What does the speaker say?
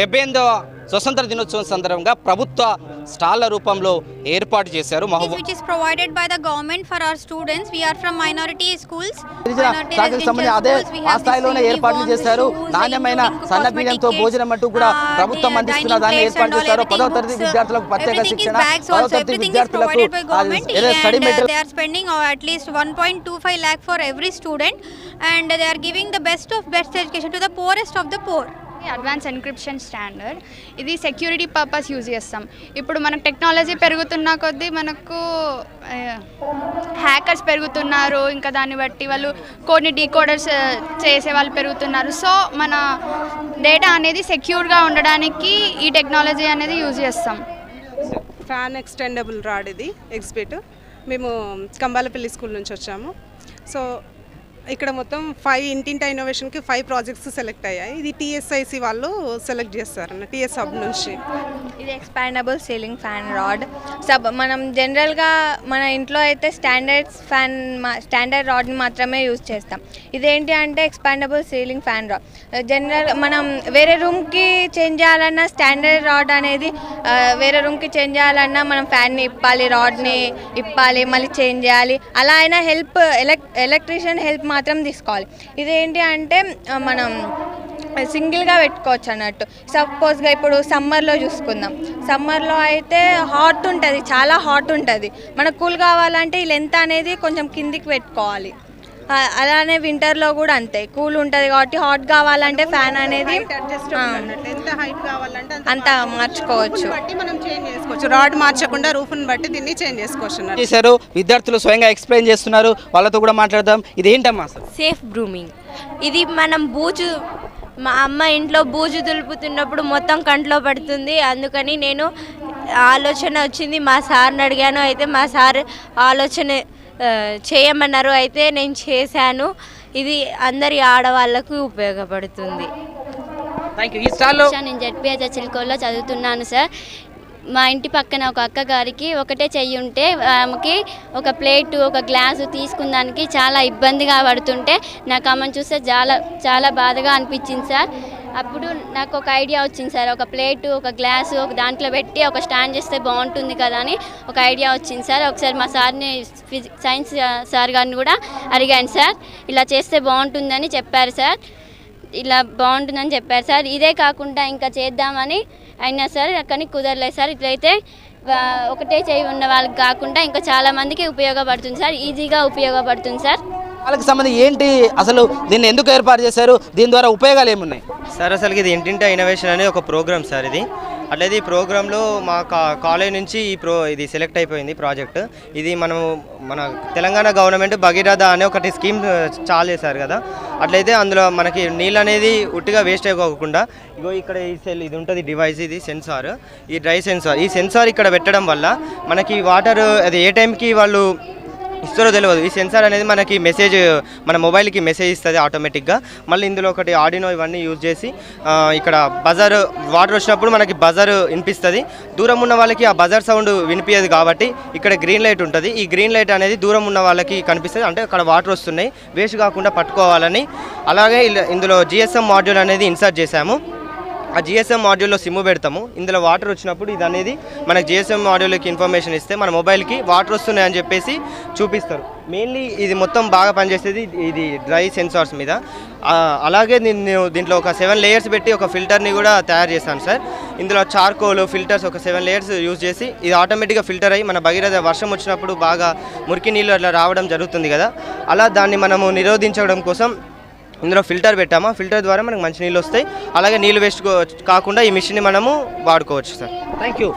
డెబ్బై ఎనిమిదవ స్వతంత్ర దినోత్సవం సందర్భంగా ప్రభుత్వ స్టాళ్ళ రూపంలో ఏర్పాటు చేశారు ఏర్పాటు చేశారు. నాణ్యమైన సన్నబీయంతో భోజనం అంటూ కూడా ప్రభుత్వం అందిస్తున్న ఏర్పాటు చేశారు. పదవ తరగతి విద్యార్థులకు ప్రత్యేక శిక్షణ student and giving best of best education to the poorest advance encryption standard ఇది సెక్యూరిటీ పర్పస్ యూజ్ చేస్తాం. ఇప్పుడు మనకు టెక్నాలజీ పెరుగుతున్న కొద్దీ మనకు హ్యాకర్స్ పెరుగుతున్నారు. ఇంకా దాన్ని బట్టి వాళ్ళు కొన్ని డీకోడర్స్ చేసే వాళ్ళు పెరుగుతున్నారు. సో మన డేటా అనేది సెక్యూర్గా ఉండడానికి ఈ టెక్నాలజీ అనేది యూజ్ చేస్తాం. ఫ్యాన్ ఎక్స్టెండబుల్ రాడ్ ఇది ఎగ్జిబిట్ మేము కంబాలపల్లి స్కూల్ నుంచి వచ్చాము. సో ఇక్కడ మొత్తం ఫైవ్ ఇంటింటా ఇన్నోవేషన్కి ఫైవ్ ప్రాజెక్ట్స్ సెలెక్ట్ అయ్యాయి. ఇది టీఎస్ఐసి వాళ్ళు సెలెక్ట్ చేస్తారు టీఎస్ హబ్ నుంచి. ఇది ఎక్స్పాండబుల్ సీలింగ్ ఫ్యాన్ రాడ్ సబ్ మనం జనరల్గా మన ఇంట్లో అయితే స్టాండర్డ్ ఫ్యాన్ స్టాండర్డ్ రాడ్ని మాత్రమే యూజ్ చేస్తాం. ఇదేంటి అంటే expandable ceiling fan rod general మనం వేరే రూమ్కి చేంజ్ చేయాలన్నా స్టాండర్డ్ రాడ్ అనేది వేరే రూమ్కి చేంజ్ చేయాలన్నా మనం ఫ్యాన్ని ఇప్పాలి రాడ్ని ఇప్పాలి మళ్ళీ చేంజ్ చేయాలి. అలా అయినా హెల్ప్ ఎలక్ ఎలక్ట్రీషియన్ హెల్ప్ మాత్రం తీసుకోవాలి. ఇదేంటి అంటే మనం సింగిల్గా పెట్టుకోవచ్చు అన్నట్టు. సపోజ్గా ఇప్పుడు సమ్మర్లో చూసుకుందాం. సమ్మర్లో అయితే హాట్ ఉంటుంది చాలా హాట్ ఉంటుంది. మనకు కూల్ కావాలంటే ఈ లెంత్ అనేది కొంచెం కిందికి పెట్టుకోవాలి. అలానే వింటర్లో కూడా అంతే. కూల్ ఉంటుంది కాబట్టి హాట్ కావాలంటే ఫ్యాన్ అనేది ఆ, ఎంత హైట్ కావాలంటే అంత మార్చుకోవచ్చు. బట్టి మనం చేంజ్ చేసుకోవచ్చు. రాడ్ మార్చకుండా రూఫ్ని బట్టి దీన్ని చేంజ్ చేసుకోవచ్చు. చేశారు. విద్యార్థులు స్వయంగా ఎక్స్ప్లెయిన్ చేస్తున్నారు. వాళ్ళతో కూడా మాట్లాడదాం. ఇది ఏంటమ్మా అసలు? సేఫ్ బ్రూమింగ్ ఇది మనం బూజు మా అమ్మ ఇంట్లో బూజు దులుపుతున్నప్పుడు మొత్తం కంట్లో పడుతుంది. అందుకని నేను ఆలోచన వచ్చింది మా సార్ని అడిగాను. అయితే మా సార్ ఆలోచన చేయమన్నారు. అయితే నేను చేశాను. ఇది అందరి ఆడవాళ్ళకు ఉపయోగపడుతుంది. థ్యాంక్ యూ ఈ స్టాల్లో నేను జడ్పిహెచ్ చిలుకోలో చదువుతున్నాను సార్. మా ఇంటి పక్కన ఒక అక్క గారికి ఒకటే చెయ్యి ఉంటే ఆమెకి ఒక ప్లేటు ఒక గ్లాసు తీసుకుందానికి చాలా ఇబ్బందిగా పడుతుంటే నాకు ఆమెను చూస్తే చాలా చాలా బాధగా అనిపించింది సార్. అప్పుడు నాకు ఒక ఐడియా వచ్చింది సార్. ఒక ప్లేటు ఒక గ్లాసు ఒక దాంట్లో పెట్టి ఒక స్టాండ్ చేస్తే బాగుంటుంది కదా అని ఒక ఐడియా వచ్చింది సార్. ఒకసారి మా సార్ని ఫిజి సైన్స్ సార్ గారిని కూడా అడిగాను సార్. ఇలా చేస్తే బాగుంటుందని చెప్పారు సార్. ఇలా బాగుంటుందని చెప్పారు సార్. ఇదే కాకుండా ఇంకా చేద్దామని అయినా సార్ కానీ కుదరలేదు సార్. ఇట్లయితే ఒకటే చేయి ఉన్న వాళ్ళకి కాకుండా ఇంకా చాలామందికి ఉపయోగపడుతుంది సార్. ఈజీగా ఉపయోగపడుతుంది సార్. వాళ్ళకి సంబంధించి ఏంటి అసలు దీన్ని ఎందుకు ఏర్పాటు చేశారు? దీని ద్వారా ఉపయోగాలు ఏమున్నాయి? సార్ అసలు ఇది ఇంటింటా ఇన్నోవేషన్ అనే ఒక ప్రోగ్రామ్ సార్ ఇది. అట్లయితే ఈ ప్రోగ్రాంలో మా కా కాలేజ్ నుంచి ఈ ప్రో ఇది సెలెక్ట్ అయిపోయింది ప్రాజెక్ట్ ఇది మనము మన తెలంగాణ గవర్నమెంట్ భగీరథ అనే ఒకటి స్కీమ్ చాలు చేశారు కదా. అట్లయితే అందులో మనకి నీళ్ళు అనేది ఉట్టిగా వేస్ట్ అయిపోకుండా ఇగో ఇక్కడ ఈ సెల్ ఇది ఉంటుంది డివైస్ ఇది సెన్సార్ ఈ డ్రై సెన్సార్ ఈ సెన్సార్ ఇక్కడ పెట్టడం వల్ల మనకి వాటర్ అది ఏ టైంకి వాళ్ళు ఇస్తారో తెలియదు ఈ సెన్సార్ అనేది మనకి మెసేజ్ మన మొబైల్కి మెసేజ్ ఇస్తుంది ఆటోమేటిక్గా. మళ్ళీ ఇందులో ఒకటి ఆడినో ఇవన్నీ యూజ్ చేసి ఇక్కడ బజార్ వాటర్ వచ్చినప్పుడు మనకి బజార్ వినిపిస్తుంది. దూరం ఉన్న వాళ్ళకి ఆ బజార్ సౌండ్ వినిపించదు కాబట్టి ఇక్కడ గ్రీన్ లైట్ ఉంటుంది. ఈ గ్రీన్ లైట్ అనేది దూరం ఉన్న వాళ్ళకి కనిపిస్తుంది. అంటే అక్కడ వాటర్ వస్తున్నాయి. వేస్ట్ కాకుండా పట్టుకోవాలని. అలాగే ఇలా- ఇందులో జిఎస్ఎం మాడ్యూల్ అనేది ఇన్సర్ట్ చేశాము. ఆ జిఎస్ఎం మాడ్యూల్లో సిమ్ పెడతాము. ఇందులో వాటర్ వచ్చినప్పుడు ఇది అనేది మనకు జిఎస్ఎం మాడ్యూల్కి ఇన్ఫర్మేషన్ ఇస్తే మన మొబైల్కి వాటర్ వస్తున్నాయని చెప్పేసి చూపిస్తారు. మెయిన్లీ ఇది మొత్తం బాగా పనిచేసేది ఇది డ్రై సెన్సార్స్ మీద. అలాగే నేను దీంట్లో ఒక సెవెన్ లేయర్స్ పెట్టి ఒక ఫిల్టర్ని కూడా తయారు చేశాను సార్. ఇందులో చార్కోల్ ఫిల్టర్స్ ఒక సెవెన్ లేయర్స్ యూజ్ చేసి ఇది ఆటోమేటిక్గా ఫిల్టర్ అయ్యి మన భగీరథ వర్షం వచ్చినప్పుడు బాగా మురికి నీళ్ళు అట్లా రావడం జరుగుతుంది కదా. అలా దాన్ని మనము నిరోధించడం కోసం ఇందులో ఫిల్టర్ పెట్టామా? ఫిల్టర్ ద్వారా మనకు మంచి నీళ్ళు వస్తాయి. అలాగే నీళ్ళు వేస్ట్ కాకుండా ఈ మిషన్ని మనము వాడుకోవచ్చు సార్. Thank you